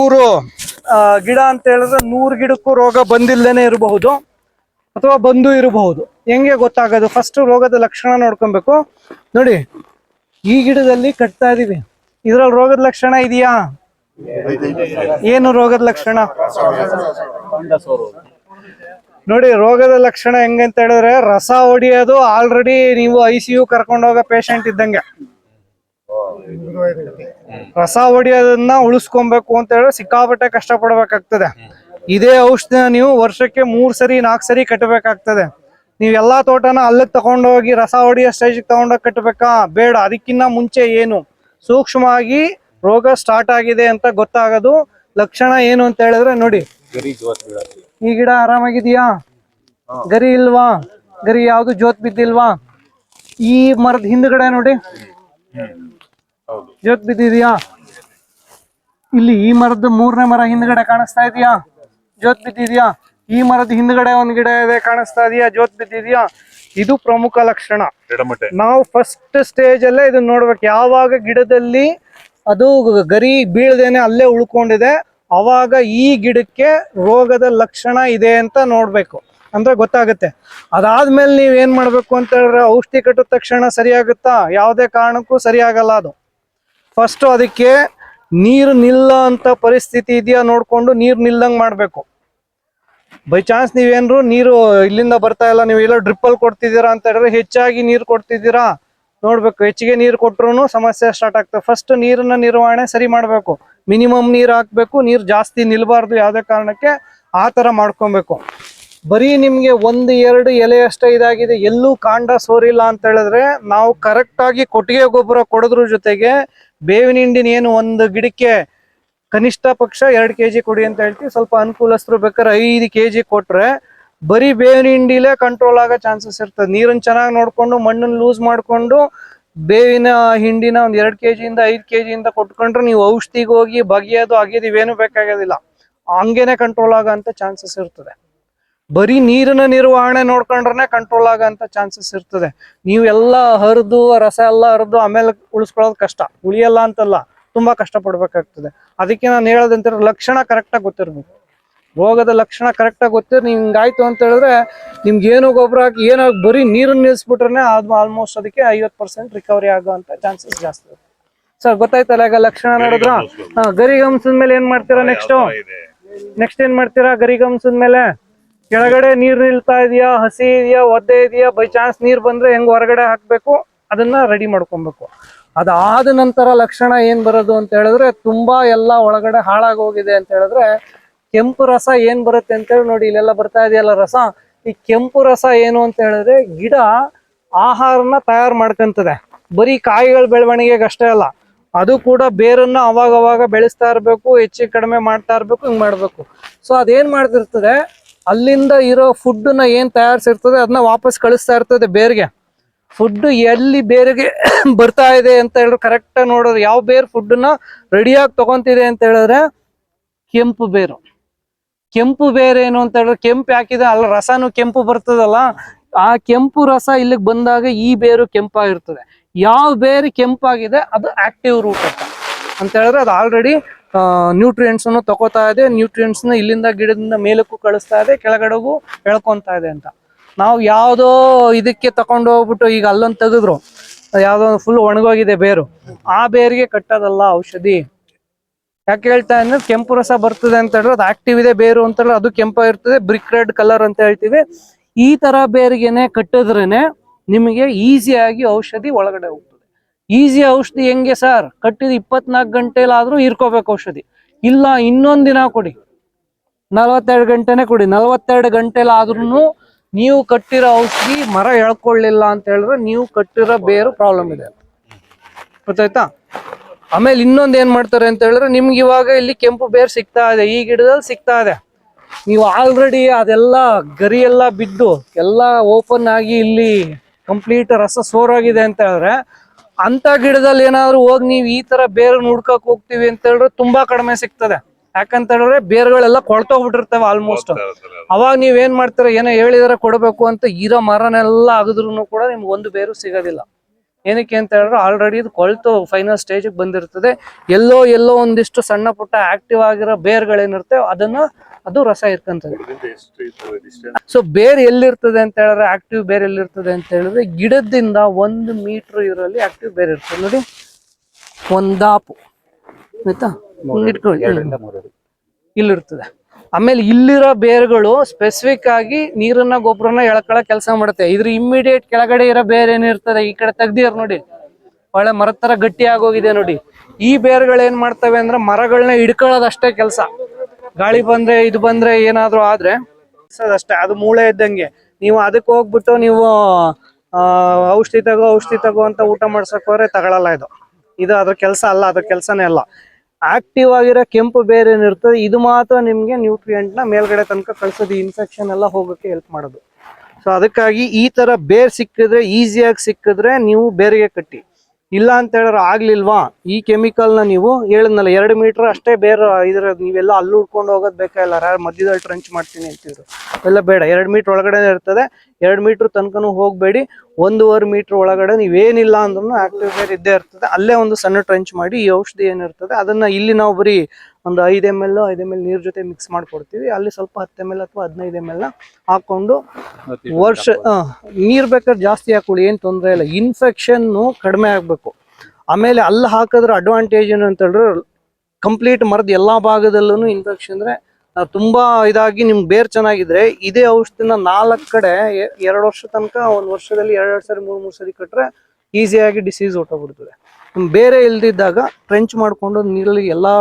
ನೂರು ಗಿಡ ಅಂತ ಹೇಳಿದ್ರೆ ನೂರು ಗಿಡಕ್ಕೂ ರೋಗ ಬಂದಿಲ್ಲದೇನೆ ಇರಬಹುದು ಅಥವಾ ಬಂದು ಇರಬಹುದು. ಹೆಂಗೆ ಗೊತ್ತಾಗೋದು? ಫಸ್ಟ್ ರೋಗದ ಲಕ್ಷಣ ನೋಡ್ಕೊಬೇಕು. ನೋಡಿ, ಈ ಗಿಡದಲ್ಲಿ ಕಟ್ತಾ ಇದೀವಿ. ಇದ್ರಲ್ಲಿ ರೋಗದ ಲಕ್ಷಣ ಇದೆಯಾ? ಏನು ರೋಗದ ಲಕ್ಷಣ? ನೋಡಿ, ರೋಗದ ಲಕ್ಷಣ ಹೆಂಗೆ ಅಂತ ಹೇಳಿದ್ರೆ ರಸ ಹೊಡಿಯೋದು ಆಲ್ರೆಡಿ ನೀವು ಐ ಸಿ ಯು ಕರ್ಕೊಂಡೋಗ ಪೇಷಂಟ್ ಇದ್ದಂಗೆ. ರಸ ಹೊಡಿಯೋದನ್ನ ಉಳಿಸ್ಕೊಬೇಕು ಅಂತ ಹೇಳಿದ್ರೆ ಸಿಕ್ಕಾಪಟ್ಟೆ ಕಷ್ಟ ಪಡ್ಬೇಕಾಗ್ತದೆ ಇದೇ ಔಷಧಿನ ನೀವು ವರ್ಷಕ್ಕೆ ಮೂರ್ ಸರಿ ನಾಲ್ಕು ಸರಿ ಕಟ್ಟಬೇಕಾಗ್ತದೆ. ನೀವು ಎಲ್ಲಾ ತೋಟನ ಅಲ್ಲಿಗೆ ತಗೊಂಡೋಗಿ ರಸ ಹೊಡಿಯೋ ಸ್ಟೇಜಿಗೆ ತಗೊಂಡೋಗಿ ಕಟ್ಟಬೇಕಾ? ಬೇಡ. ಅದಕ್ಕಿಂತ ಮುಂಚೆ ಏನು? ಸೂಕ್ಷ್ಮವಾಗಿ ರೋಗ ಸ್ಟಾರ್ಟ್ ಆಗಿದೆ ಅಂತ ಗೊತ್ತಾಗೋದು. ಲಕ್ಷಣ ಏನು ಅಂತ ಹೇಳಿದ್ರೆ ನೋಡಿ. ಈ ಗಿಡ ಆರಾಮಾಗಿದೆಯಾ? ಗರಿ ಇಲ್ವಾ? ಗರಿ ಯಾವ್ದು ಜೋತ್ ಬಿದ್ದಿಲ್ವಾ? ಈ ಮರದ ಹಿಂದ್ಗಡೆ ನೋಡಿ. ಜೋತ್ ಬಿದ್ದಿದ್ಯಾ? ಇಲ್ಲಿ ಈ ಮರದ ಮೂರನೇ ಮರ ಹಿಂದ್ಗಡೆ ಕಾಣಿಸ್ತಾ ಇದೆಯಾ? ಜೋತ್ ಬಿದ್ದಿದ್ಯಾ? ಈ ಮರದ ಹಿಂದ್ಗಡೆ ಒಂದ್ ಗಿಡ ಇದೆ ಕಾಣಿಸ್ತಾ ಇದೆಯಾ? ಜೋತ್ ಬಿದ್ದಿದ್ಯಾ? ಇದು ಪ್ರಮುಖ ಲಕ್ಷಣ. ನಾವು ಫಸ್ಟ್ ಸ್ಟೇಜ್ ಅಲ್ಲೇ ಇದನ್ನ ನೋಡ್ಬೇಕು. ಯಾವಾಗ ಗಿಡದಲ್ಲಿ ಅದು ಗರಿ ಬೀಳದೇನೆ ಅಲ್ಲೇ ಉಳ್ಕೊಂಡಿದೆ ಅವಾಗ ಈ ಗಿಡಕ್ಕೆ ರೋಗದ ಲಕ್ಷಣ ಇದೆ ಅಂತ ನೋಡ್ಬೇಕು. ಅಂದ್ರೆ ಗೊತ್ತಾಗುತ್ತೆ. ಅದಾದ್ಮೇಲೆ ನೀವ್ ಏನ್ ಮಾಡ್ಬೇಕು ಅಂತ ಹೇಳಿದ್ರೆ ಔಷಧಿ ಕಟ್ಟಿದ ತಕ್ಷಣ ಸರಿಯಾಗುತ್ತಾ? ಯಾವುದೇ ಕಾರಣಕ್ಕೂ ಸರಿಯಾಗಲ್ಲ ಅದು. ಫಸ್ಟ್ ಅದಕ್ಕೆ ನೀರು ನಿಲ್ಲ ಅಂತ ಪರಿಸ್ಥಿತಿ ಇದೆಯಾ ನೋಡ್ಕೊಂಡು ನೀರು ನಿಲ್ಲಂಗೆ ಮಾಡಬೇಕು. ಬೈ ಚಾನ್ಸ್ ನೀವೇನ್ರು ನೀರು ಇಲ್ಲಿಂದ ಬರ್ತಾ ಇಲ್ಲ, ನೀವು ಎಲ್ಲ ಡ್ರಿಪ್ಪಲ್ಲಿ ಕೊಡ್ತಿದ್ದೀರಾ ಅಂತ ಹೇಳಿದ್ರೆ ಹೆಚ್ಚಾಗಿ ನೀರು ಕೊಡ್ತಿದ್ದೀರಾ. ನೋಡ್ಬೇಕು, ಹೆಚ್ಚಿಗೆ ನೀರು ಕೊಟ್ರು ಸಮಸ್ಯೆ ಸ್ಟಾರ್ಟ್ ಆಗ್ತದೆ. ಫಸ್ಟ್ ನೀರನ್ನ ನಿರ್ವಹಣೆ ಸರಿ ಮಾಡಬೇಕು. ಮಿನಿಮಮ್ ನೀರು ಹಾಕ್ಬೇಕು, ನೀರು ಜಾಸ್ತಿ ನಿಲ್ಬಾರ್ದು ಯಾವುದೇ ಕಾರಣಕ್ಕೆ ಆ ಥರ ಮಾಡ್ಕೊಬೇಕು. ಬರೀ ನಿಮ್ಗೆ ಒಂದು, ಎರಡು ಎಲೆ ಅಷ್ಟೇ ಇದಾಗಿದೆ, ಎಲ್ಲೂ ಕಾಂಡ ಸೋರಿಲ್ಲ ಅಂತ ಹೇಳಿದ್ರೆ ನಾವು ಕರೆಕ್ಟ್ ಆಗಿ ಕೊಟ್ಟಿಗೆ ಗೊಬ್ಬರ ಕೊಡೋದ್ರ ಜೊತೆಗೆ ಬೇವಿನ ಹಿಂಡಿನ ಏನು ಒಂದು ಗಿಡಕ್ಕೆ ಕನಿಷ್ಠ ಪಕ್ಷ ಎರಡು ಕೆ ಜಿ ಕೊಡಿ ಅಂತ ಹೇಳ್ತೀವಿ. ಸ್ವಲ್ಪ ಅನುಕೂಲಸ್ಥರು ಬೇಕಾದ್ರೆ ಐದು ಕೆ ಜಿ ಕೊಟ್ರೆ ಬರೀ ಬೇವಿನ ಹಿಂಡಿಲೇ ಕಂಟ್ರೋಲ್ ಆಗೋ ಚಾನ್ಸಸ್ ಇರ್ತದೆ. ನೀರನ್ನು ಚೆನ್ನಾಗಿ ನೋಡಿಕೊಂಡು, ಮಣ್ಣನ್ನು ಲೂಸ್ ಮಾಡ್ಕೊಂಡು, ಬೇವಿನ ಹಿಂಡಿನ ಒಂದು ಎರಡು ಕೆ ಜಿಯಿಂದ ಐದು ಕೆ ಜಿಯಿಂದ ಕೊಟ್ಕೊಂಡ್ರೆ ನೀವು ಔಷಧಿಗೆ ಹೋಗಿ ಬಗೆಯೋದು ಅಗೆಯೋದು ಇವೇನು ಬೇಕಾಗೋದಿಲ್ಲ. ಹಂಗೇನೆ ಕಂಟ್ರೋಲ್ ಆಗೋ ಅಂತ ಚಾನ್ಸಸ್ ಇರ್ತದೆ. ಬರೀ ನೀರಿನ ನಿರ್ವಹಣೆ ನೋಡ್ಕೊಂಡ್ರೆ ಕಂಟ್ರೋಲ್ ಆಗೋ ಚಾನ್ಸಸ್ ಇರ್ತದೆ. ನೀವು ಎಲ್ಲ ಹರಿದು ರಸ ಎಲ್ಲ ಹರಿದು ಆಮೇಲೆ ಉಳಿಸ್ಕೊಳ್ಳೋದು ಕಷ್ಟ. ಉಳಿಯಲ್ಲ ಅಂತಲ್ಲ ತುಂಬಾ ಕಷ್ಟ ಪಡ್ಬೇಕಾಗ್ತದೆ ಅದಕ್ಕೆ ನಾನು ಹೇಳೋದಂತ ಲಕ್ಷಣ ಕರೆಕ್ಟಾಗಿ ಗೊತ್ತಿರ್ಬೇಕು. ರೋಗದ ಲಕ್ಷಣ ಕರೆಕ್ಟಾಗಿ ಗೊತ್ತಿರ್ ನೀವು ಹಿಂಗಾಯ್ತು ಅಂತ ಹೇಳಿದ್ರೆ ನಿಮ್ಗೆ ಏನು ಗೊಬ್ಬರ ಹಾಕಿ ಏನೋ ಬರೀ ನೀರನ್ನು ನಿಲ್ಲಿಸ್ಬಿಟ್ರೆ ಅದು ಆಲ್ಮೋಸ್ಟ್ ಅದಕ್ಕೆ ಐವತ್ತು ಪರ್ಸೆಂಟ್ ರಿಕವರಿ ಆಗುವಂತ ಚಾನ್ಸಸ್ ಜಾಸ್ತಿ ಇರುತ್ತೆ. ಸರ್ ಗೊತ್ತಾಯ್ತಲ್ಲ ಈಗ ಲಕ್ಷಣ ನೋಡಿದ್ರ? ಗರಿಗಂಸದ ಮೇಲೆ ಏನ್ ಮಾಡ್ತೀರಾ ನೆಕ್ಸ್ಟ್ ನೆಕ್ಸ್ಟ್ ಏನ್ ಮಾಡ್ತೀರಾ ಗರಿಗಂಸದ ಮೇಲೆ? ಕೆಳಗಡೆ ನೀರ್ ನಿಲ್ತಾ ಇದೆಯಾ, ಹಸಿ ಇದೆಯಾ, ಒದ್ದೆ ಇದೆಯಾ, ಬೈ ಚಾನ್ಸ್ ನೀರ್ ಬಂದ್ರೆ ಹೆಂಗ್ ಹೊರಗಡೆ ಹಾಕ್ಬೇಕು? ಅದನ್ನ ರೆಡಿ ಮಾಡ್ಕೊಬೇಕು. ಅದಾದ ನಂತರ ಲಕ್ಷಣ ಏನ್ ಬರೋದು ಅಂತ ಹೇಳಿದ್ರೆ ತುಂಬಾ ಎಲ್ಲ ಒಳಗಡೆ ಹಾಳಾಗೋಗಿದೆ ಅಂತ ಹೇಳಿದ್ರೆ ಕೆಂಪು ರಸ ಏನ್ ಬರುತ್ತೆ ಅಂತ ಹೇಳಿ ನೋಡಿ, ಇಲ್ಲೆಲ್ಲ ಬರ್ತಾ ಇದೆಯಲ್ಲ ರಸ. ಈ ಕೆಂಪು ರಸ ಏನು ಅಂತ ಹೇಳಿದ್ರೆ ಗಿಡ ಆಹಾರನ ತಯಾರು ಮಾಡ್ಕೊಂತದೆ. ಬರೀ ಕಾಯಿಗಳ ಬೆಳವಣಿಗೆಗೆ ಅಷ್ಟೇ ಅಲ್ಲ, ಅದು ಕೂಡ ಬೇರನ್ನ ಅವಾಗ ಅವಾಗ ಬೆಳೆಸ್ತಾ ಇರಬೇಕು, ಹೆಚ್ಚು ಕಡಿಮೆ ಮಾಡ್ತಾ ಇರಬೇಕು, ಹಿಂಗ್ ಮಾಡ್ಬೇಕು. ಸೊ ಅದೇನ್ ಮಾಡ್ತಿರ್ತದೆ? ಅಲ್ಲಿಂದ ಇರೋ ಫುಡ್ಡನ್ನ ಏನು ತಯಾರಿಸಿರ್ತದೆ ಅದನ್ನ ವಾಪಸ್ ಕಳಿಸ್ತಾ ಇರ್ತದೆ ಬೇರೆಗೆ. ಫುಡ್ ಎಲ್ಲಿ ಬೇರೆಗೆ ಬರ್ತಾ ಇದೆ ಅಂತ ಹೇಳಿದ್ರೆ ಕರೆಕ್ಟಾಗಿ ನೋಡೋದು ಯಾವ ಬೇರ್ ಫುಡ್ಡನ್ನ ರೆಡಿಯಾಗಿ ತಗೊಂತಿದೆ ಅಂತ ಹೇಳಿದ್ರೆ ಕೆಂಪು ಬೇರು. ಕೆಂಪು ಬೇರೆ ಏನು ಅಂತ ಹೇಳಿದ್ರೆ ಕೆಂಪು ಹಾಕಿದೆ ಅಲ್ಲ, ರಸನು ಕೆಂಪು ಬರ್ತದಲ್ಲ. ಆ ಕೆಂಪು ರಸ ಇಲ್ಲಿಗೆ ಬಂದಾಗ ಈ ಬೇರು ಕೆಂಪಾಗಿರ್ತದೆ. ಯಾವ ಬೇರು ಕೆಂಪಾಗಿದೆ ಅದು ಆಕ್ಟಿವ್ ರೂಟ್ ಅಂತ. ಹೇಳಿದ್ರೆ ಅದು ಆಲ್ರೆಡಿ ನ್ಯೂಟ್ರಿಯೆಂಟ್ಸ್ ಅನ್ನು ತಗೋತಾ ಇದೆ ನ್ಯೂಟ್ರಿಯೆಂಟ್ಸ್ನ ಇಲ್ಲಿಂದ ಗಿಡದಿಂದ ಮೇಲಕ್ಕೂ ಕಳಿಸ್ತಾ ಇದೆ, ಕೆಳಗಡೆಗೂ ಎಳ್ಕೊಂತಾ ಇದೆ ಅಂತ. ನಾವು ಯಾವುದೋ ಇದಕ್ಕೆ ತಕೊಂಡು ಹೋಗ್ಬಿಟ್ಟು ಈಗ ಅಲ್ಲೊಂದು ತೆಗೆದ್ರು, ಯಾವುದೋ ಫುಲ್ ಒಣಗೋಗಿದೆ ಬೇರು, ಆ ಬೇರಿಗೆ ಕಟ್ಟೋದಲ್ಲ ಔಷಧಿ. ಯಾಕೆ ಹೇಳ್ತಾ ಅಂದ್ರೆ ಕೆಂಪು ರಸ ಬರ್ತದೆ ಅಂತ ಹೇಳಿದ್ರೆ ಅದು ಆಕ್ಟಿವ್ ಇದೆ ಬೇರು ಅಂತ ಹೇಳಿದ್ರೆ ಅದು ಕೆಂಪ ಇರ್ತದೆ ಬ್ರಿಕ್ ರೆಡ್ ಕಲರ್ ಅಂತ ಹೇಳ್ತೀವಿ. ಈ ತರ ಬೇರಿಗೆನೆ ಕಟ್ಟಿದ್ರೇನೆ ನಿಮಗೆ ಈಸಿಯಾಗಿ ಔಷಧಿ ಒಳಗಡೆ ಹೋಗ್ತದೆ. ಈಸಿ ಔಷಧಿ ಹೆಂಗೆ ಸರ್? ಕಟ್ಟಿದ ಇಪ್ಪತ್ನಾಲ್ಕು ಗಂಟೆಲಾದ್ರೂ ಇರ್ಕೋಬೇಕು ಔಷಧಿ. ಇಲ್ಲ, ಇನ್ನೊಂದ್ ದಿನ ಕೊಡಿ. ನಲ್ವತ್ತೆರಡು ಗಂಟೆನೆ ಕೊಡಿ. ನಲವತ್ತೆರಡು ಗಂಟೆಲಾದ್ರೂ ನೀವು ಕಟ್ಟಿರೋ ಔಷಧಿ ಮರ ಎಳ್ಕೊಳ್ಳಿಲ್ಲ ಅಂತ ಹೇಳಿದ್ರೆ ನೀವು ಕಟ್ಟಿರೋ ಬೇರು ಪ್ರಾಬ್ಲಮ್ ಇದೆ. ಗೊತ್ತಾಯ್ತಾ? ಆಮೇಲೆ ಇನ್ನೊಂದು ಏನ್ ಮಾಡ್ತಾರೆ ಅಂತ ಹೇಳಿದ್ರೆ ನಿಮ್ಗೆ ಇವಾಗ ಇಲ್ಲಿ ಕೆಂಪು ಬೇರು ಸಿಗ್ತಾ ಇದೆ. ಈ ಗಿಡದಲ್ಲಿ ಸಿಗ್ತಾ ಇದೆ. ನೀವು ಆಲ್ರೆಡಿ ಅದೆಲ್ಲ ಗರಿ ಎಲ್ಲ ಬಿದ್ದು ಎಲ್ಲ ಓಪನ್ ಆಗಿ ಇಲ್ಲಿ ಕಂಪ್ಲೀಟ್ ರಸ ಸೋರಾಗಿದೆ ಅಂತ ಹೇಳಿದ್ರೆ ಅಂತ ಗಿಡದಲ್ಲಿ ಏನಾದ್ರು ಹೋಗಿ ನೀವು ಈ ತರ ಬೇರ್ ನುಡ್ಕಕ್ ಹೋಗ್ತೀವಿ ಅಂತ ಹೇಳಿದ್ರೆ ತುಂಬಾ ಕಡಿಮೆ ಸಿಗ್ತದೆ. ಯಾಕಂತ ಹೇಳಿದ್ರೆ ಬೇರ್ಗಳೆಲ್ಲ ಕೊಳ್ತೋಗ್ಬಿಟ್ಟಿರ್ತವೆ ಆಲ್ಮೋಸ್ಟ್ ಅವಾಗ ನೀವ್ ಏನ್ ಮಾಡ್ತೀರ ಏನೋ ಹೇಳಿದ್ರೆ ಕೊಡಬೇಕು ಅಂತ ಇರೋ ಮರನೆಲ್ಲ ಅಗದ್ರು ಕೂಡ ನಿಮ್ಗೆ ಒಂದು ಬೇರು ಸಿಗೋದಿಲ್ಲ. ಏನಕ್ಕೆ ಅಂತ ಹೇಳಿದ್ರೆ ಆಲ್ರೆಡಿ ಇದು ಕೊಳ್ತು ಫೈನಲ್ ಸ್ಟೇಜಿಗೆ ಬಂದಿರ್ತದೆ. ಎಲ್ಲೋ ಎಲ್ಲೋ ಒಂದಿಷ್ಟು ಸಣ್ಣ ಪುಟ್ಟ ಆಕ್ಟಿವ್ ಆಗಿರೋ ಬೇರ್ಗಳೇನಿರುತ್ತೆ ಅದನ್ನ ಅದು ರಸ ಇರ್ಕಂತದೆ. ಸೊ ಬೇರ್ ಎಲ್ಲಿರ್ತದೆ ಅಂತ ಹೇಳಿದ್ರೆ ಆಕ್ಟಿವ್ ಬೇರ್ ಎಲ್ಲಿರ್ತದೆ ಅಂತ ಹೇಳಿದ್ರೆ ಗಿಡದಿಂದ ಒಂದು ಮೀಟರ್ ಇರಲ್ಲಿ ಆಕ್ಟಿವ್ ಬೇರ್ ಇರ್ತದೆ. ನೋಡಿ ಒಂದಾಪು ಆಯ್ತಾ? ಇಟ್ಕೊಳ್ಳಿ. ಇಲ್ಲಿರ್ತದೆ. ಆಮೇಲೆ ಇಲ್ಲಿರೋ ಬೇರುಗಳು ಸ್ಪೆಸಿಫಿಕ್ ಆಗಿ ನೀರನ್ನ ಗೊಬ್ಬರನ ಎಳ್ಕೊಳ್ಳೋ ಕೆಲಸ ಮಾಡುತ್ತೆ ಇದ್ರ ಇಮ್ಮಿಡಿಯೇಟ್ ಕೆಳಗಡೆ ಇರೋ ಬೇರೆ ಏನಿರ್ತದೆ, ಈ ಕಡೆ ತೆಗ್ದಿರ್ ನೋಡಿ. ಒಳ್ಳೆ ಮರದ ತರ ಗಟ್ಟಿ ಆಗೋಗಿದೆ ನೋಡಿ. ಈ ಬೇರುಗಳು ಏನ್ ಮಾಡ್ತವೆ ಅಂದ್ರೆ ಮರಗಳನ್ನ ಹಿಡ್ಕೊಳ್ಳೋದಷ್ಟೇ ಕೆಲಸ. ಗಾಳಿ ಬಂದ್ರೆ, ಇದು ಬಂದ್ರೆ ಏನಾದ್ರು ಆದ್ರೆ ಅಷ್ಟೇ ಅದು ಮೂಳೆ ಇದ್ದಂಗೆ. ನೀವು ಅದಕ್ಕೆ ಹೋಗ್ಬಿಟ್ಟು ನೀವು ಔಷಧಿ ತಗೋ ಔಷಧಿ ತಗೋ ಅಂತ ಊಟ ಮಾಡ್ಸಕ್ ಹೋದ್ರೆ ತಗೊಳಲ್ಲ ಇದು. ಇದು ಅದ್ರ ಕೆಲಸ ಅಲ್ಲ, ಅದ್ರ ಕೆಲಸನೇ ಅಲ್ಲ. ಆಕ್ಟಿವ್ ಆಗಿರೋ ಕೆಂಪು ಬೇರೆ ಏನಿರ್ತದೆ, ಇದು ಮಾತ್ರ ನಿಮಗೆ ನ್ಯೂಟ್ರಿಯೆಂಟ್ನ ಮೇಲ್ಗಡೆ ತನಕ ಕಳ್ಸೋದು ಇನ್ಫೆಕ್ಷನ್ ಎಲ್ಲ ಹೋಗೋಕ್ಕೆ ಹೆಲ್ಪ್ ಮಾಡೋದು. ಸೊ ಅದಕ್ಕಾಗಿ ಈ ತರ ಬೇರ್ ಸಿಕ್ಕಿದ್ರೆ ಈಸಿಯಾಗಿ ಸಿಕ್ಕಿದ್ರೆ ನೀವು ಬೇರಿಗೆ ಕಟ್ಟಿ. ಇಲ್ಲ ಅಂತ ಹೇಳಿದ್ರೆ ಆಗ್ಲಿಲ್ವಾ? ಈ ಕೆಮಿಕಲ್ನ ನೀವು ಹೇಳಿದ್ನಲ್ಲ, ಎರಡು ಮೀಟರ್ ಅಷ್ಟೇ ಬೇರೆ ಇದ್ರ ನೀವೆಲ್ಲ ಅಲ್ಲಿ ಹುಡ್ಕೊಂಡು ಹೋಗೋದ್ ಬೇಕಾಗಿಲ್ಲ ಯಾರು ಮಧ್ಯದಲ್ಲಿ ಟ್ರಂಚ್ ಮಾಡ್ತೀನಿ ಅಂತಿದ್ರು. ಎಲ್ಲ ಬೇಡ, ಎರಡು ಮೀಟರ್ ಒಳಗಡೆ ಇರ್ತದೆ. ಎರಡು ಮೀಟರ್ ತನಕನೂ ಹೋಗಬೇಡಿ. ಒಂದೂವರೆ ಮೀಟರ್ ಒಳಗಡೆ ನೀವೇನಿಲ್ಲ ಅಂದ್ರೂ ಆಕ್ಟಿವ್ ಇದ್ದೇ ಇರ್ತದೆ. ಅಲ್ಲೇ ಒಂದು ಸಣ್ಣ ಟ್ರಂಚ್ ಮಾಡಿ ಈ ಔಷಧಿ ಏನಿರ್ತದೆ, ಅದನ್ನ ಇಲ್ಲಿ ನಾವು ಬರೀ ಒಂದು ಐದು ಎಂ ಎಲ್ ಐದು ಎಂ ಎಲ್ ನೀರ್ ಜೊತೆ ಮಿಕ್ಸ್ ಮಾಡ್ಕೊಡ್ತೀವಿ. ಅಲ್ಲಿ ಸ್ವಲ್ಪ ಹತ್ತು ಎಂ ಎಲ್ ಅಥವಾ ಹದಿನೈದು ಎಂ ಎಲ್ನ ಹಾಕೊಂಡು ವರ್ಷ ನೀರ್ ಬೇಕಾದ್ರೆ ಜಾಸ್ತಿ ಹಾಕೊಳ್ಳಿ ಏನು ತೊಂದರೆ ಇಲ್ಲ. ಇನ್ಫೆಕ್ಷನ್ ಕಡಿಮೆ ಆಗಬೇಕು. ಆಮೇಲೆ ಅಲ್ಲಿ ಹಾಕಿದ್ರೆ ಅಡ್ವಾಂಟೇಜ್ ಏನು ಅಂತ ಹೇಳಿದ್ರೆ ಕಂಪ್ಲೀಟ್ ಮರದ ಎಲ್ಲಾ ಭಾಗದಲ್ಲೂ ಇನ್ಫೆಕ್ಷನ್ ಅಂದ್ರೆ ತುಂಬಾ ಇದಾಗಿ ನಿಮ್ಗೆ ಬೇರ್ ಚೆನ್ನಾಗಿದ್ರೆ ಇದೇ ಔಷಧಿನ ನಾಲ್ಕು ಕಡೆ ಎರಡು ವರ್ಷ ತನಕ ಒಂದು ವರ್ಷದಲ್ಲಿ ಎರಡೆರಡು ಸರಿ ಮೂರು ಮೂರು ಸರಿ ಕಟ್ರೆ ಈಸಿಯಾಗಿ ಡಿಸೀಸ್ ಹೊಟ್ಟೋಗ್ಬಿಡ್ತದೆ ಬೇರೆ ಇಲ್ದಿದ್ದಾಗ ಟ್ರೆಂಚ್ ಮಾಡ್ಕೊಂಡು ನೀರಲ್ಲಿ ಎಲ್ಲಾ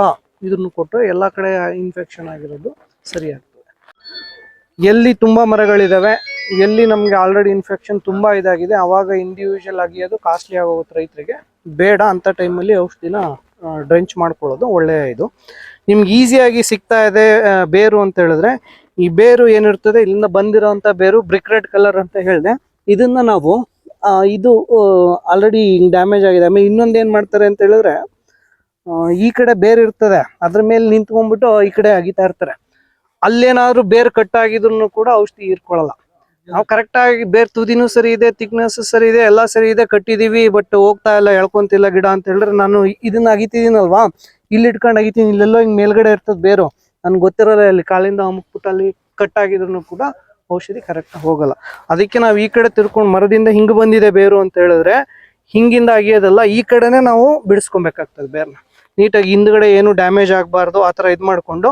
ಇದನ್ನು ಕೊಟ್ಟರೆ ಎಲ್ಲ ಕಡೆ ಇನ್ಫೆಕ್ಷನ್ ಆಗಿರೋದು ಸರಿಯಾಗ್ತದೆ. ಎಲ್ಲಿ ತುಂಬ ಮರಗಳಿದಾವೆ, ಎಲ್ಲಿ ನಮಗೆ ಆಲ್ರೆಡಿ ಇನ್ಫೆಕ್ಷನ್ ತುಂಬಾ ಇದಾಗಿದೆ ಆವಾಗ ಇಂಡಿವಿಜುವಲ್ ಆಗಿ ಅದು ಕಾಸ್ಟ್ಲಿ ಆಗೋಗುತ್ತೆ ರೈತರಿಗೆ. ಬೇಡ ಅಂತ ಟೈಮಲ್ಲಿ ಔಷಧಿನ ಡ್ರೆಂಚ್ ಮಾಡ್ಕೊಳ್ಳೋದು ಒಳ್ಳೆಯ ಇದು. ನಿಮ್ಗೆ ಈಸಿಯಾಗಿ ಸಿಗ್ತಾ ಇದೆ ಬೇರು ಅಂತ ಹೇಳಿದ್ರೆ, ಈ ಬೇರು ಏನಿರ್ತದೆ, ಇಲ್ಲಿಂದ ಬಂದಿರೋಂಥ ಬೇರು ಬ್ರಿಕ್ ರೆಡ್ ಕಲರ್ ಅಂತ ಹೇಳಿದೆ. ಇದನ್ನ ನಾವು ಇದು ಆಲ್ರೆಡಿ ಡ್ಯಾಮೇಜ್ ಆಗಿದೆ. ಆಮೇಲೆ ಇನ್ನೊಂದು ಏನು ಮಾಡ್ತಾರೆ ಅಂತ ಹೇಳಿದ್ರೆ ಈ ಕಡೆ ಬೇರ್ ಇರ್ತದೆ. ಅದ್ರ ಮೇಲೆ ನಿಂತ್ಕೊಂಡ್ಬಿಟ್ಟು ಈ ಕಡೆ ಅಗಿತಾ ಇರ್ತಾರೆ. ಅಲ್ಲೇನಾದ್ರೂ ಬೇರ್ ಕಟ್ ಆಗಿದ್ರು ಕೂಡ ಔಷಧಿ ಹೀರ್ಕೊಳ್ಳಲ್ಲ ನಾವು ಕರೆಕ್ಟ್ ಆಗಿ ಬೇರ್ ತುದಿನೂ ಸರಿ ಇದೆ ತಿಕ್ನೆಸ್ ಸರಿ ಇದೆ, ಎಲ್ಲ ಸರಿ ಇದೆ, ಕಟ್ಟಿದೀವಿ ಬಟ್ ಹೋಗ್ತಾ ಇಲ್ಲ, ಎಳ್ಕೊಂತಿಲ್ಲ ಗಿಡ ಅಂತ ಹೇಳಿದ್ರೆ ನಾನು ಇದನ್ನ ಅಗಿತಿದ್ದೀನಲ್ವಾ? ಇಲ್ಲಿ ಇಟ್ಕೊಂಡು ಅಗಿತೀನಿ, ಇಲ್ಲೆಲ್ಲೋ ಹಿಂಗ್ ಮೇಲ್ಗಡೆ ಇರ್ತದೆ ಬೇರು. ನನ್ಗೆ ಗೊತ್ತಿರೋಲ್ಲ ಅಲ್ಲಿ ಕಾಲಿಂದ ಅಮುಕ್ಬಿಟ್ಟು ಅಲ್ಲಿ ಕಟ್ ಆಗಿದ್ರು ಕೂಡ ಔಷಧಿ ಕರೆಕ್ಟ್ ಹೋಗಲ್ಲ. ಅದಕ್ಕೆ ನಾವು ಈ ಕಡೆ ತಿರ್ಕೊಂಡು ಮರದಿಂದ ಹಿಂಗ್ ಬಂದಿದೆ ಬೇರು ಅಂತ ಹೇಳಿದ್ರೆ ಹಿಂಗಿಂದ ಅಗಿಯೋದಲ್ಲ, ಈ ಕಡೆನೆ ನಾವು ಬಿಡಿಸ್ಕೊಬೇಕಾಗ್ತದೆ ಬೇರ್ನ. ನೀಟಾಗಿ ಹಿಂದ್ಗಡೆ ಏನು ಡ್ಯಾಮೇಜ್ ಆಗಬಾರ್ದು ಆ ಥರ ಇದು ಮಾಡಿಕೊಂಡು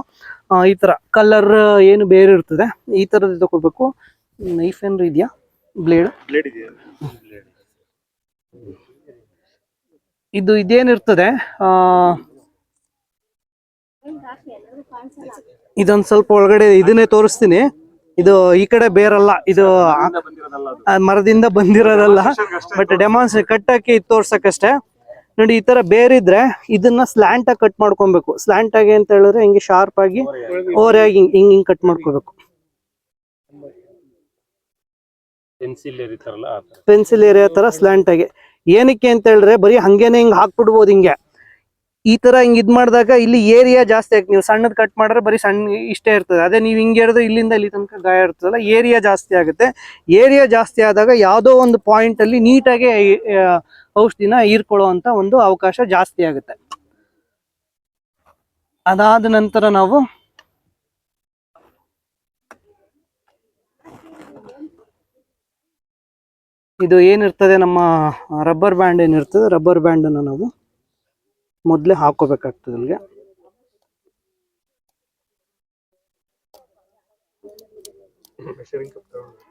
ಈ ಥರ ಕಲರ್ ಏನು ಬೇರೆ ಇರ್ತದೆ ಈ ಥರದ್ದು ತಗೋಬೇಕು. ನೈಫ್ ಏನು ಇದೆಯಾ? ಬ್ಲೇಡ್ ಇದು ಇದೇನಿರ್ತದೆ ಆ ಇದೊಂದ್ ಸ್ವಲ್ಪ ಒಳಗಡೆ ಇದನ್ನೇ ತೋರಿಸ್ತೀನಿ. ಇದು ಈ ಕಡೆ ಬೇರಲ್ಲ ಇದು ಮರದಿಂದ ಬಂದಿರೋದಲ್ಲ ಬಟ್ ಡೆಮಾನ್ಸ್ ಕಟ್ಟಕ್ಕೆ ಹಾಕಿ ಇದು ತೋರ್ಸಕ್ಕಷ್ಟೇ. ನೋಡಿ ಈ ತರ ಬೇರಿದ್ರೆ ಇದನ್ನ ಸ್ಲ್ಯಾಂಟ್ ಆಗಿ ಕಟ್ ಮಾಡ್ಕೊಬೇಕು. ಸ್ಲ್ಯಾಂಟ್ ಆಗಿ ಅಂತ ಹೇಳಿದ್ರೆ ಹಿಂಗೆ ಶಾರ್ಪ್ ಆಗಿ ಓರೆಯಾಗಿ ಹಿಂಗ್ ಹಿಂಗ್ ಹಿಂಗ್ ಕಟ್ ಮಾಡ್ಕೋಬೇಕು. ಪೆನ್ಸಿಲ್ ಏರಿಯಾ ತರ ಸ್ಲ್ಯಾಂಟ್ ಆಗಿ. ಏನಕ್ಕೆ ಅಂತ ಹೇಳಿದ್ರೆ ಬರೀ ಹಂಗೇನೆ ಹಿಂಗ್ ಹಾಕ್ಬಿಡ್ಬೋದು ಹಿಂಗೆ. ಈ ತರ ಹಿಂಗ್ ಇದ್ ಮಾಡಿದಾಗ ಇಲ್ಲಿ ಏರಿಯಾ ಜಾಸ್ತಿ ಆಗ್ತದೆ ನೀವು ಸಣ್ಣದ್ ಕಟ್ ಮಾಡಿದ್ರೆ ಬರೀ ಸಣ್ಣ ಇಷ್ಟೇ ಇರ್ತದೆ. ಅದೇ ನೀವು ಹಿಂಗೆ ಹಿಡಿದ್ರೆ ಇಲ್ಲಿಂದ ಇಲ್ಲಿ ತನಕ ಗಾಯ ಇರ್ತದಲ್ಲ ಏರಿಯಾ ಜಾಸ್ತಿ ಆಗುತ್ತೆ. ಏರಿಯಾ ಜಾಸ್ತಿ ಆದಾಗ ಯಾವುದೋ ಒಂದು ಪಾಯಿಂಟ್ ಅಲ್ಲಿ ನೀಟಾಗಿ ಔಷಧಿನ ಹೀರ್ಕೊಳ್ಳೋ ಅಂತ ಒಂದು ಅವಕಾಶ ಜಾಸ್ತಿ ಆಗುತ್ತೆ. ಅದಾದ ನಂತರ ನಾವು ಇದು ಏನಿರ್ತದೆ ನಮ್ಮ ರಬ್ಬರ್ ಬ್ಯಾಂಡ್ ಏನಿರ್ತದೆ, ರಬ್ಬರ್ ಬ್ಯಾಂಡ್ ಅನ್ನು ನಾವು ಮೊದಲೇ ಹಾಕೋಬೇಕಾಗ್ತದೆ ಇಲ್ಲಿಗೆ. ಈ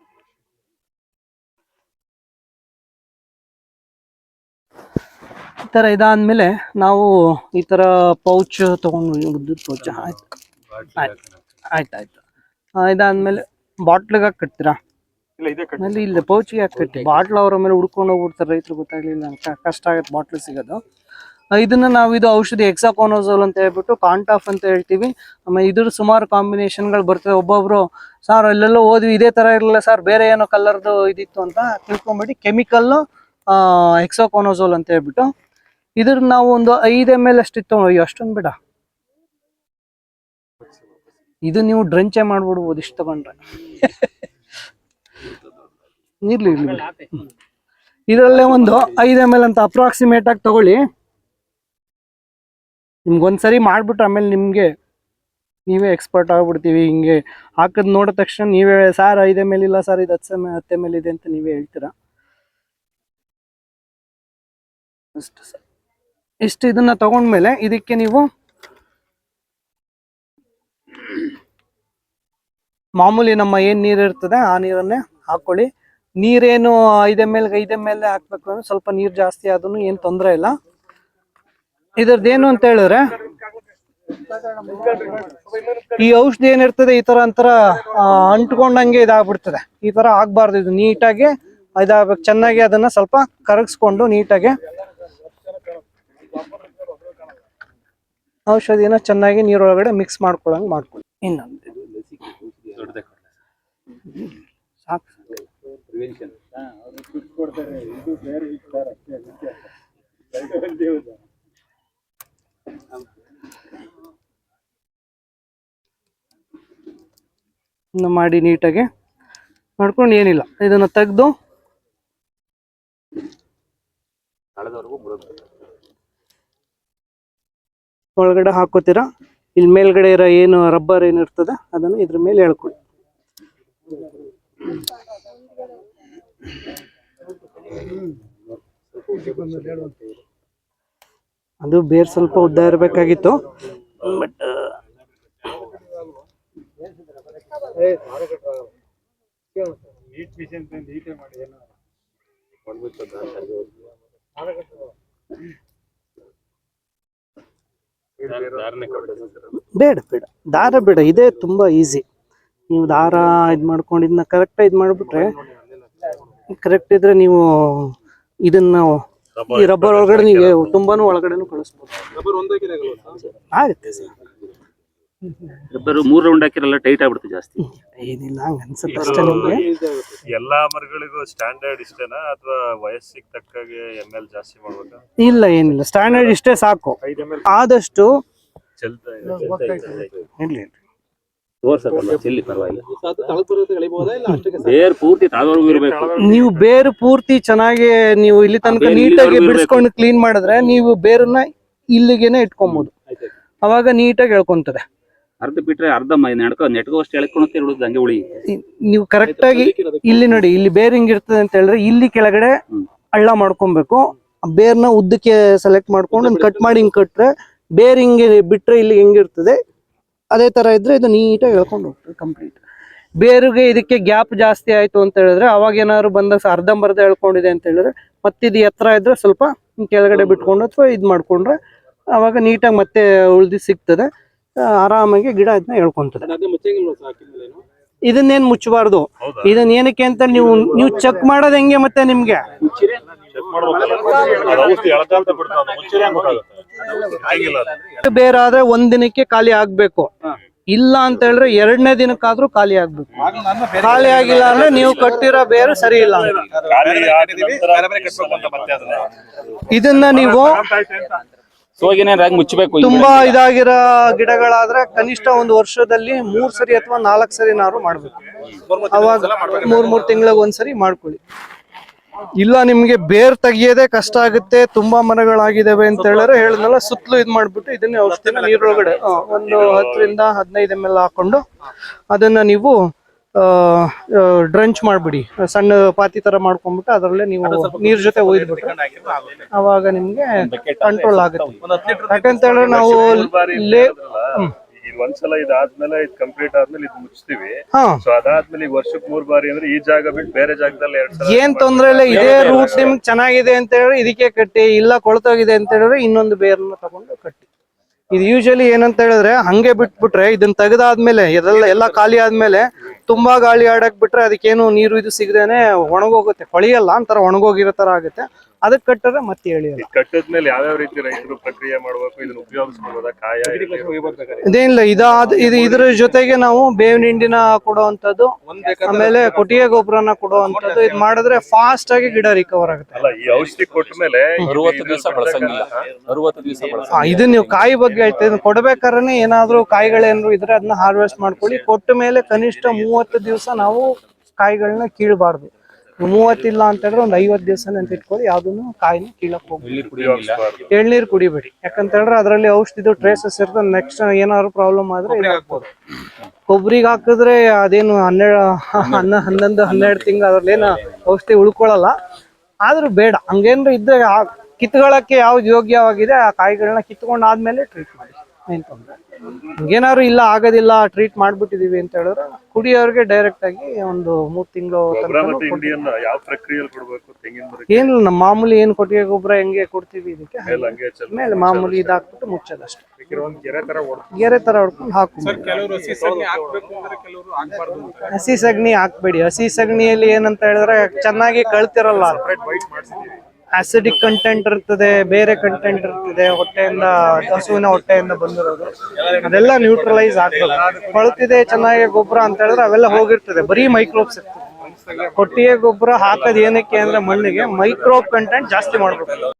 ತರ ಇದಾದ್ಮೇಲೆ ನಾವು ಈ ತರ ಪೌಚ್ ತಗೊಂಡು ಉದ್ದದ ಪೌಚ್ ಆಯ್ತು. ಆಯ್ತು ಆಯ್ತು. ಆಯ್ತು ಇದಾದ್ಮೇಲೆ ಬಾಟ್ಲಿಗೆ ಹಾಕಿ ಕಟ್ತೀರಾ ಅಲ್ಲಿ ಇಲ್ಲ ಪೌಚಿಗೆ ಹಾಕಿ ಕಟ್ಟಿ ಬಾಟ್ಲ್ ಅವ್ರ ಮೇಲೆ ಹುಡ್ಕೊಂಡು ಹೋಗ್ಬಿಡ್ತಾರೆ ರೈತರು ಗೊತ್ತಾಗ್ಲಿಲ್ಲ ಅಂತ ಕಷ್ಟ ಆಗುತ್ತೆ ಬಾಟ್ಲ್ ಸಿಗೋದು. ಇದನ್ನ ನಾವು ಇದು ಔಷಧಿ ಎಕ್ಸಾಕೋನೋಸೋಲ್ ಅಂತ ಹೇಳ್ಬಿಟ್ಟು ಕಾಂಟಾಫ್ ಅಂತ ಹೇಳ್ತೀವಿ. ಆಮೇಲೆ ಇದ್ರ ಸುಮಾರು ಕಾಂಬಿನೇಷನ್ಗಳು ಬರ್ತವೆ. ಒಬ್ಬೊಬ್ರು ಸರ್ ಅಲ್ಲೆಲ್ಲೋ ಓದ್ವಿ ಇದೇ ತರ ಇರಲಿಲ್ಲ ಸರ್ ಬೇರೆ ಏನೋ ಕಲರ್ದು ಇದಿತ್ತು ಅಂತ ತಿಳ್ಕೊಂಬಿಟ್ಟು ಕೆಮಿಕಲ್ ಎಕ್ಸಾಕೋನೋಸೋಲ್ ಅಂತ ಹೇಳ್ಬಿಟ್ಟು ಇದ್ರ ನಾವು ಒಂದು ಐದು ಎಂ ಎಲ್ ಅಷ್ಟಿತ್ತು ಅಯ್ಯೋ, ಅಷ್ಟೊಂದು ಬೇಡ. ಇದು ನೀವು ಡ್ರಂಚೆ ಮಾಡ್ಬಿಡ್ಬೋದು ಇಷ್ಟು ತಗೊಂಡ್ರೆ ಇರ್ಲಿ ಇರ್ಲಿ. ಇದರಲ್ಲೇ ಒಂದು ಐದು ಎಂ ಎಲ್ ಅಂತ ಅಪ್ರಾಕ್ಸಿಮೇಟ್ ಆಗಿ ತಗೊಳ್ಳಿ. ನಿಮ್ಗೊಂದ್ಸರಿ ಮಾಡ್ಬಿಟ್ರೆ ಆಮೇಲೆ ನಿಮಗೆ ನೀವೇ ಎಕ್ಸ್ಪರ್ಟ್ ಆಗ್ಬಿಡ್ತೀವಿ, ಹಿಂಗೆ ಹಾಕದ್ ನೋಡಿದ ತಕ್ಷಣ ನೀವೇ ಸರ್ ಎಲ್ ಇಲ್ಲ ಸರ್, ಇದು ಹತ್ತು ಹತ್ತು ಇದೆ ಅಂತ ನೀವೇ ಹೇಳ್ತೀರಾ? ಅಷ್ಟು ಸರ್ ಇಷ್ಟು ಇದನ್ನ ತಗೊಂಡ್ಮೇಲೆ ಇದಕ್ಕೆ ನೀವು ಮಾಮೂಲಿ ನಮ್ಮ ಏನ್ ನೀರು ಇರ್ತದೆ ಆ ನೀರನ್ನೇ ಹಾಕೊಳ್ಳಿ. ನೀರೇನು ಐದೆ ಮೇಲೆ ಎಲ್ ಮೇಲೆ ಹಾಕ್ಬೇಕು ಅಂದ್ರೆ ಸ್ವಲ್ಪ ನೀರು ಜಾಸ್ತಿ ಆದ್ರೂ ಏನು ತೊಂದರೆ ಇಲ್ಲ. ಇದ್ರದ್ದೇನು ಅಂತ ಹೇಳಿದ್ರೆ ಈ ಔಷಧಿ ಏನಿರ್ತದೆ ಈ ತರ ಒಂಥರ ಅಂಟ್ಕೊಂಡಂಗೆ ಇದಾಗ್ಬಿಡ್ತದೆ. ಈ ತರ ಆಗ್ಬಾರ್ದು ಇದು ನೀಟಾಗಿ ಇದಾಗ್ಬೇಕು. ಚೆನ್ನಾಗಿ ಅದನ್ನ ಸ್ವಲ್ಪ ಕರಗಿಸ್ಕೊಂಡು ನೀಟಾಗಿ ಔಷಧಿನ ಚೆನ್ನಾಗಿ ನೀರೊಳಗಡೆ ಮಿಕ್ಸ್ ಮಾಡ್ಕೊಳಂಗ್ ಮಾಡ್ಕೊಳ್ಳಿ ಇನ್ನೊಂದು. ಸಾಕು. ಮಾಡಿ ನೀಟಾಗಿ ಮಾಡ್ಕೊಂಡು ಏನಿಲ್ಲ. ಇದನ್ನು ತೆಗೆದು ಒಳಗಡೆ ಹಾಕೋತೀರಾ? ಇಲ್ಲಿ ಮೇಲ್ಗಡೆ ಇರೋ ಏನು ರಬ್ಬರ್ ಏನಿರ್ತದೆ ಅದನ್ನು ಇದ್ರ ಮೇಲೆ ಹೇಳ್ಕೊಳ್ಳಿ ಅದು ಬೇರೆ ಸ್ವಲ್ಪ ಉದ್ದ ಇರಬೇಕಾಗಿತ್ತು. ಬಟ್ ಮಾಡಿ ಏನೋ ದಾರನೇ ಕೊಡ್ಬೇಕು ಸರ್ ಬೇಡ ಬೇಡ. ದಾರ ಬೇಡ. ಇದೇ ತುಂಬಾ ಈಸಿ ನೀವು ದಾರ ಇದು ಮಾಡ್ಕೊಂಡು ಇದನ್ನ ಕರೆಕ್ಟ್ ಇದು ಮಾಡಿಬಿಟ್ರೆ ಕರೆಕ್ಟ್ ಇದ್ರೆ ನೀವು ಇದನ್ನ ಈ ರಬ್ಬರ್ ಒಳಗಡೆ ನೀವು ತುಂಬಾನು ಒಳಗಡೆನು ಕಳಿಸ್ಬೋದು. ಆಗುತ್ತೆ ಸರ್. ರಬ್ಬರು ಮೂರ್ ರೌಂಡ್ ಹಾಕಿರಲ್ಲ ಟೈಟ್ ಆಗ್ಬಿಡ್ತು ಜಾಸ್ತಿ. ಏನಿಲ್ಲ ಹಂಗ ಅನ್ಸುತ್ತೆ ಅಷ್ಟೇ ನಿಮ್ಗೆ. ಎಲ್ಲಾ ಮರಗಳಿಗೂ ಸ್ಟ್ಯಾಂಡರ್ಡ್ ಇಷ್ಟೇನಾ? ಅಥವಾ ವಯಸ್ಸಿಗೆ ತಕ್ಕಾಗೆ ಎಂ ಎಲ್ ಜಾಸ್ತಿ ಮಾಡ್ಬೇಕಾ? ಇಲ್ಲ ಏನಿಲ್ಲ. ಸ್ಟ್ಯಾಂಡರ್ಡ್ ಇಷ್ಟೇ ಸಾಕು. ಆದಷ್ಟು ಚೆಲ್ತಾ ಇರ್ಲಿ ತೋರ್ಸಕ್ಕಲ್ಲ ಚೆಲ್ಲಿ ಪರವಾಗಿಲ್ಲ. ಬೇರ್ ಪೂರ್ತಿ ತಾಳ್ವರೆಗೂ ಇರ್ಬೇಕು. ನೀವು ಬೇರು ಪೂರ್ತಿ ಚೆನ್ನಾಗಿ ನೀವು ಇಲ್ಲಿ ತನಕ ನೀಟಾಗಿ ಬಿಡಿಸ್ಕೊಂಡು ಕ್ಲೀನ್ ಮಾಡಿದ್ರೆ ನೀವು ಬೇರನ್ನ ಇಲ್ಲಿಗೆನೆ ಇಟ್ಕೊಬಹುದು ಅವಾಗ ನೀಟಾಗಿ ಎಳ್ಕೊಂತದೆ ಅರ್ಧ ಬಿಟ್ರೆ ಅರ್ಧ ನಡ್ಕೊ ನೆಟ್ಕೋಷ್ಟು ಎಳ್ಕೊಳತ್ತೆ ಇರೋದು ಹಂಗೆ ಉಳಿ. ಇ- ನೀವು ಕರೆಕ್ಟ್ ಆಗಿ ಇಲ್ಲಿ ನೋಡಿ ಇಲ್ಲಿ ಬೇರ್ ಹಿಂಗ್ ಇರ್ತದೆ ಅಂತ ಹೇಳಿದ್ರೆ ಇಲ್ಲಿ ಕೆಳಗಡೆ ಅಳ್ಳ ಹಳ್ಳ ಮಾಡ್ಕೊಬೇಕು. ಬೇರ್ನ ಉದ್ದಕ್ಕೆ ಸೆಲೆಕ್ಟ್ ಮಾಡ್ಕೊಂಡು ಕಟ್ ಮಾಡಿ ಹಿಂಗ್ ಕಟ್ರೆ ಬೇರ್ ಹಿಂಗೆ ಬಿಟ್ರೆ ಇಲ್ಲಿ ಹೆಂಗಿರ್ತದೆ ಅದೇ ತರ ಇದ್ರೆ ಇದು ನೀಟಾಗಿ ಎಳ್ಕೊಂಡು ಹೋಗ್ತದೆ ಕಂಪ್ಲೀಟ್ ಬೇರುಗೆ ಇದಕ್ಕೆ ಗ್ಯಾಪ್ ಜಾಸ್ತಿ ಆಯ್ತು ಅಂತ ಹೇಳಿದ್ರೆ ಅವಾಗ ಏನಾದ್ರು ಬಂದಾಗ ಅರ್ಧಂಬರ್ಧ ಎಳ್ಕೊಂಡಿದೆ ಅಂತ ಹೇಳಿದ್ರೆ ಮತ್ತಿದು ಎತ್ತರ ಇದ್ರೆ ಸ್ವಲ್ಪ ಕೆಳಗಡೆ ಬಿಟ್ಕೊಂಡು ಅಥವಾ ಇದು ಮಾಡ್ಕೊಂಡ್ರೆ ಅವಾಗ ನೀಟಾಗಿ ಮತ್ತೆ ಉಳ್ದಿ ಸಿಗ್ತದೆ. ಆರಾಮಾಗಿ ಗಿಡ ಅದನ್ನ ಹೇಳ್ಕೊಂತಾರೆ ಇದನ್ನೇನ್ ಮುಚ್ಚಬಾರ್ದು. ಇದನ್ನ ಏನಕ್ಕೆ ಅಂತ ನೀವು ನೀವು ಚೆಕ್ ಮಾಡೋದ್ ಹೆಂಗೆ ಮತ್ತೆ ನಿಮ್ಗೆ. ಬೇರೆ ಆದ್ರೆ ಒಂದ್ ದಿನಕ್ಕೆ ಖಾಲಿ ಆಗ್ಬೇಕು. ಇಲ್ಲ ಅಂತ ಹೇಳಿದ್ರೆ ಎರಡನೇ ದಿನಕ್ಕಾದ್ರೂ ಖಾಲಿ ಆಗ್ಬೇಕು. ಖಾಲಿ ಆಗಿಲ್ಲ ಅಂದ್ರೆ ನೀವು ಕಟ್ಟಿರೋ ಬೇರೆ ಸರಿ ಇಲ್ಲ ಖಾಲಿ ಆದ ನಂತರ ಮತ್ತೆ ಅದನ್ನ. ಇದನ್ನ ನೀವು ಮುಚ್ಚಬೇಕು ತುಂಬಾ ಇದಾಗಿರೋ ಗಿಡಗಳಾದ್ರೆ ಕನಿಷ್ಠ ಒಂದು ವರ್ಷದಲ್ಲಿ ಮೂರ್ ಸರಿ ಅಥವಾ ನಾಲ್ಕ್ ನಾರು ಮಾಡ್ಬೇಕು. ಅವಾಗ ಮೂರ್ ಮೂರ್ ತಿಂಗಳಿಗೆ ಒಂದ್ಸರಿ ಮಾಡ್ಕೊಳ್ಳಿ. ಇಲ್ಲ ನಿಮ್ಗೆ ಬೇರ್ ತೆಗಿಯೋದೆ ಕಷ್ಟ ಆಗುತ್ತೆ, ತುಂಬಾ ಮರಗಳಾಗಿದಾವೆ ಅಂತ ಹೇಳಿದ್ರೆ ಹೇಳಿದ್ನಲ್ಲ, ಸುತ್ತಲೂ ಇದ್ ಮಾಡ್ಬಿಟ್ಟು ಇದನ್ನೇ ಔಷಧಿನ ನೀರೊಳಗಡೆ ಒಂದು ಹತ್ತರಿಂದ ಹದಿನೈದು ಎಂ ಎಲ್ ಹಾಕೊಂಡು ಅದನ್ನ ನೀವು ಡ್ರಂಚ್ ಮಾಡ್ಬಿಡಿ. ಸಣ್ಣ ಪಾತಿ ತರ ಮಾಡ್ಕೊಂಡ್ಬಿಟ್ಟು ಅದರಲ್ಲೇ ನೀವು ನೀರ್ ಜೊತೆ ಒಯ್ದ್ಬಿಟ್ರೆ ಅವಾಗ ನಿಮ್ಗೆ ಕಂಟ್ರೋಲ್ ಆಗುತ್ತೆ. ಯಾಕಂತ ಹೇಳಿದ್ರೆ ನಾವು ಲೇ ಒಂದ್ಸಲ ಇದಾದ್ಮೇಲೆ ಇದು ಕಂಪ್ಲೀಟ್ ಆದ್ಮೇಲೆ ಇದು ಮುಚ್ತೀವಿ. ಸೊ ಅದಾದ್ಮೇಲೆ ಈ ವರ್ಷಕ್ಕೆ ಮೂರ್ ಬಾರಿ ಅಂದ್ರೆ ಈ ಜಾಗ ಬಿಟ್ಟು ಬೇರೆ ಜಾಗದಲ್ಲಿ ಎರಡ್ ಸಲ ಏನ್ ತೊಂದ್ರೆ ಇಲ್ಲ ಇದೇ ರೂಟ್ ನಿಮ್ಗೆ ಚೆನ್ನಾಗಿದೆ ಅಂತ ಹೇಳಿದ್ರೆ ಇದಕ್ಕೆ ಕಟ್ಟಿ ಇಲ್ಲ ಕೊಳತೋಗಿದೆ ಅಂತ ಹೇಳಿದ್ರೆ ಇನ್ನೊಂದು ಬೇರನ್ನ ತಗೊಂಡು ಕಟ್ಟಿ. ಇದು ಯೂಶಲಿ ಏನಂತ ಹೇಳಿದ್ರೆ ಹಂಗೆ ಬಿಟ್ಬಿಟ್ರೆ ಇದನ್ನ ತೆಗೆದಾದ್ಮೇಲೆ, ಇದೆಲ್ಲ ಎಲ್ಲ ಖಾಲಿ ಆದ್ಮೇಲೆ ತುಂಬಾ ಗಾಳಿ ಆಡಕ್ ಬಿಟ್ರೆ ಅದಕ್ಕೇನು ನೀರು ಇದು ಸಿಗದೇನೆ ಒಣಗೋಗುತ್ತೆ. ಕೊಳಿಯಲ್ಲ ಒಂಥರ ಒಣಗೋಗಿರೋ ತರ ಆಗುತ್ತೆ. ಅದಕ್ಕೆ ಕಟ್ಟರೆ ಮತ್ತೆ ಎಳಿಯಲ್ಲ. ಇದು ಕಟ್ಟದ್ಮೇಲೆ ಯಾವ್ಯಾವ ರೀತಿ ರೈತರು ಪ್ರಕ್ರಿಯೆ ಮಾಡಬೇಕು ಇದನ್ನ ಉಪಯೋಗಿಸ್ಬೋದಾ ಕಾಯ ಇದೇನಿಲ್ಲ ಇದಾದ ಇದು ಇದ್ರ ಜೊತೆಗೆ ನಾವು ಬೇವಿನ ಹಿಂಡಿನ ಕೊಡುವಂತದ್ದು ಆಮೇಲೆ ಕೊಟ್ಟಿಗೆ ಗೊಬ್ಬರನ ಕೊಡುವಂತದ್ದು ಇದು ಮಾಡಿದ್ರೆ ಫಾಸ್ಟ್ ಆಗಿ ಗಿಡ ರಿಕವರ್ ಆಗುತ್ತೆ. ಅಲ್ಲ ಈ ಔಷಧಿ ಕೊಟ್ಟ ಮೇಲೆ ಅರವತ್ತು ದಿವಸ ಬಳಸಂಗಿಲ್ಲ. ಅರವತ್ತು ದಿವಸ ಆ, ಇದು ನೀವು ಕಾಯಿ ಬಗ್ಗೆ ಹೇಳ್ತಾ ಇದನ್ನ ಕೊಡ್ಬೇಕಾದ್ರೆ ಏನಾದ್ರೂ ಕಾಯಿಗಳೇನಾದ್ರು ಇದ್ರೆ ಅದನ್ನ ಹಾರ್ವೆಸ್ಟ್ ಮಾಡ್ಕೊಳ್ಳಿ. ಕೊಟ್ಟ ಮೇಲೆ ಕನಿಷ್ಠ ಮೂವತ್ತು ದಿವಸ ನಾವು ಕಾಯಿಗಳನ್ನ ಕೀಳ್ಬಾರ್ದು. ಮೂವತ್ತಿಲ್ಲ ಅಂತ ಹೇಳಿದ್ರೆ ಒಂದು ಐವತ್ತು ದಿವಸ ಅಂತ ಇಟ್ಕೊಳ್ಳಿ ಯಾವ್ದನ್ನು ಕಾಯಿನ ಕೀಳಕ್ ಹೋಗಿ ಎಳ್ನೀರ್ ಕುಡಿಬೇಡಿ. ಯಾಕಂತ ಹೇಳಿದ್ರೆ ಅದರಲ್ಲಿ ಔಷಧಿದು ಟ್ರೇಸಸ್ ಇರ್ತದೆ ನೆಕ್ಸ್ಟ್ ಏನಾದ್ರು ಪ್ರಾಬ್ಲಮ್ ಆದ್ರೆ ಹಾಕ್ಬೋದು. ಕೊಬ್ಬರಿಗೆ ಹಾಕಿದ್ರೆ ಅದೇನು ಹನ್ನೆರಡು ಹನ್ನ ಹನ್ನೊಂದು ಹನ್ನೆರಡು ತಿಂಗಳು ಅದ್ರಲ್ಲಿ ಏನ ಔಷಧಿ ಉಳ್ಕೊಳ್ಳಲ್ಲ. ಆದ್ರೂ ಬೇಡ ಹಂಗೇನ್ರ ಇದ್ರೆ ಆ ಕಿತ್ಕೊಳ್ಳಕ್ಕೆ ಯಾವ್ದು ಯೋಗ್ಯವಾಗಿದೆ ಆ ಕಾಯಿಗಳನ್ನ ಕಿತ್ಕೊಂಡಾದ್ಮೇಲೆ ಟ್ರೀಟ್ ಮಾಡಿ. ಏನ್ ತೊಂದರೆ ಹಂಗೇನಾದ್ರು ಇಲ್ಲ ಆಗೋದಿಲ್ಲ ಟ್ರೀಟ್ ಮಾಡ್ಬಿಟ್ಟಿದೀವಿ ಅಂತ ಹೇಳಿದ್ರೆ ಕುಡಿಯೋರಿಗೆ ಡೈರೆಕ್ಟ್ ಆಗಿ ಒಂದು ಮೂರ್ ತಿಂಗಳು ಯಾವ ಪ್ರಕ್ರಿಯೆಯಲ್ಲಿ ಕೊಡಬೇಕು? ತೆಂಗಿನ ಮರಕ್ಕೆ ಏನಿಲ್ಲ ನಮ್ಮ ಮಾಮೂಲಿ ಏನ್ ಕೊಟ್ಟಿಗೆ ಗೊಬ್ಬರ ಹೆಂಗೆ ಕೊಡ್ತೀವಿ ಇದಕ್ಕೆ? ಮೇಲೆ ಹಂಗೆ ಚೆಲ್ಲ ಮೇಲೆ ಮಾಮೂಲಿ ಇದಾಕ್ಬಿಟ್ಟು ಮುಚ್ಚೋದಷ್ಟೇ. ಒಂದ್ ಗೆರೆ ತರ ಹೊಡ್ಕೊಂಡು ಹಾಕು ಕೆಲವರು ಹಸಿ ಸಗಣಿ ಹಾಕ್ಬೇಡಿ. ಹಸಿ ಸಗಣಿಯಲ್ಲಿ ಏನಂತ ಹೇಳಿದ್ರೆ ಚೆನ್ನಾಗಿ ಕಳ್ತಿರಲ್ಲ. ಆಸಿಡಿಕ್ ಕಂಟೆಂಟ್ ಇರ್ತದೆ, ಬೇರೆ ಕಂಟೆಂಟ್ ಇರ್ತದೆ, ಹೊಟ್ಟೆಯಿಂದ ಹಸುವಿನ ಹೊಟ್ಟೆಯಿಂದ ಬಂದಿರೋದು. ಅದೆಲ್ಲ ನ್ಯೂಟ್ರಲೈಸ್ ಆಗ್ತದೆ. ಕೊಳ್ತಿದೆ, ಚೆನ್ನಾಗಿ ಗೊಬ್ಬರ ಅಂತ ಹೇಳಿದ್ರೆ ಅವೆಲ್ಲ ಹೋಗಿರ್ತದೆ. ಬರೀ ಮೈಕ್ರೋಬ್ಸ್ ಇರ್ತದೆ. ಕೊಟ್ಟಿಗೆ ಗೊಬ್ಬರ ಹಾಕೋದು ಏನಕ್ಕೆ ಅಂದ್ರೆ ಮಣ್ಣಿಗೆ ಮೈಕ್ರೋಬ್ ಕಂಟೆಂಟ್ ಜಾಸ್ತಿ ಮಾಡ್ಬೇಕು.